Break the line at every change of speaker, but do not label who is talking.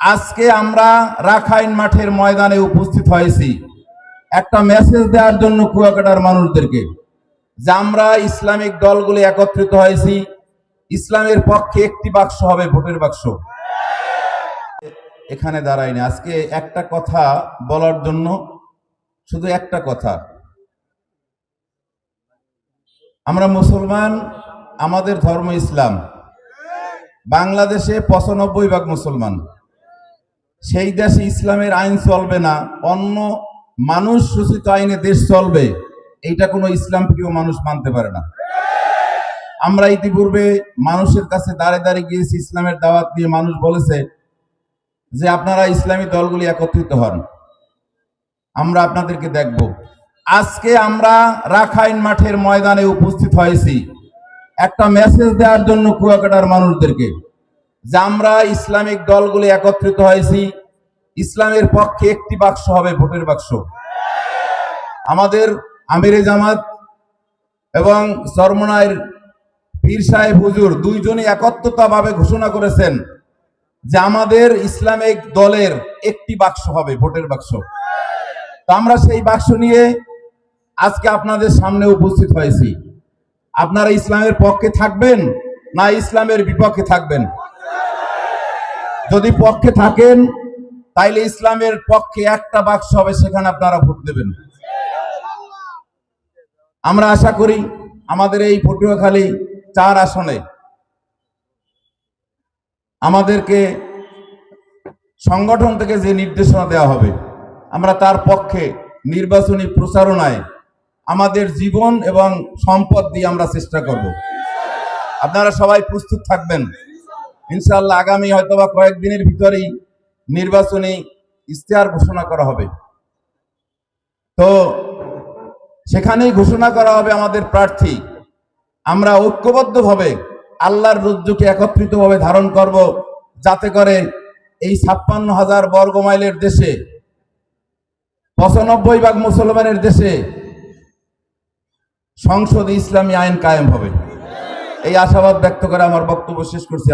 আজকে আমরা রাখাইন মাঠের ময়দানে উপস্থিত হয়েছি। একটা মেসেজ দেওয়ার জন্য কুয়াকাটার মানুষদেরকে যে আমরা ইসলামিক দলগুলি একত্রিত হয়েছি। ইসলামের পক্ষে একটি বাক্স হবে ভোটের বাক্স। এখানে দাঁড়াইনি আজকে একটা কথা বলার জন্য শুধু একটা কথা। আমরা মুসলমান, আমাদের ধর্ম ইসলাম। বাংলাদেশে পঁচানব্বই ভাগ মুসলমান। সেই দেশে ইসলামের আইন চলবে না, অন্য মানুষ সূচিত আইনে দেশ চলবে, এইটা কোনো ইসলাম প্রিয় মানুষ মানতে পারে না। আমরা ইতিপূর্বে মানুষের কাছে দাঁড়ে দাঁড়িয়ে গিয়েছি, ইসলামের দাওয়াত দিয়ে মানুষ বলেছে যে আপনারা ইসলামী দলগুলি একত্রিত হন। আমরা আপনাদেরকে দেখব। আজকে আমরা রাখাইন মাঠের ময়দানে উপস্থিত হয়েছি। একটা মেসেজ দেওয়ার জন্য কুয়াকাটার মানুষদেরকে যে আমরা ইসলামিক দলগুলি একত্রিত হয়েছি ইসলামের পক্ষে একটি বাক্স হবে ভোটের বাক্স। আমাদের আমিরে জামাত এবং সরমনায়ের পীর সাহেব হুজুর দুইজনই একত্রতাভাবে ঘোষণা করেছেন যে আমাদের ইসলামিক দলের একটি বাক্স হবে ভোটের বাক্স। তো আমরা সেই বাক্স নিয়ে আজকে আপনাদের সামনে উপস্থিত হয়েছি। আপনারা ইসলামের পক্ষে থাকবেন না ইসলামের বিপক্ষে থাকবেন। যদি পক্ষে থাকেন তাইলে ইসলামের পক্ষে একটা বাক্স হবে, সেখানে আপনারা ভোট দেবেন। আমরা আশা করি আমাদের এই পটুয়াখালী চার আসনে আমাদেরকে সংগঠন থেকে যে নির্দেশনা দেওয়া হবে, আমরা তার পক্ষে নির্বাচনী প্রচারণায় আমাদের জীবন এবং সম্পদ দিয়ে আমরা চেষ্টা করব। আপনারা সবাই প্রস্তুত থাকবেন। ইনশাআল্লাহ আগামী হয়তোবা কয়েকদিনের ভিতরেই নির্বাচনী ইশতেহার ঘোষণা করা হবে। তো সেখানেই ঘোষণা করা হবে আমাদের প্রার্থী। আমরা ঐক্যবদ্ধভাবে আল্লাহর রজ্জুকে একত্রিতভাবে ধারণ করব যাতে করে এই ছাপ্পান্ন হাজার বর্গ মাইলের দেশে, পঁচানব্বই ভাগ মুসলমানের দেশে সংসদে ইসলামী আইন কায়েম হবে। এই আশাবাদ ব্যক্ত করে আমার বক্তব্য শেষ করছি।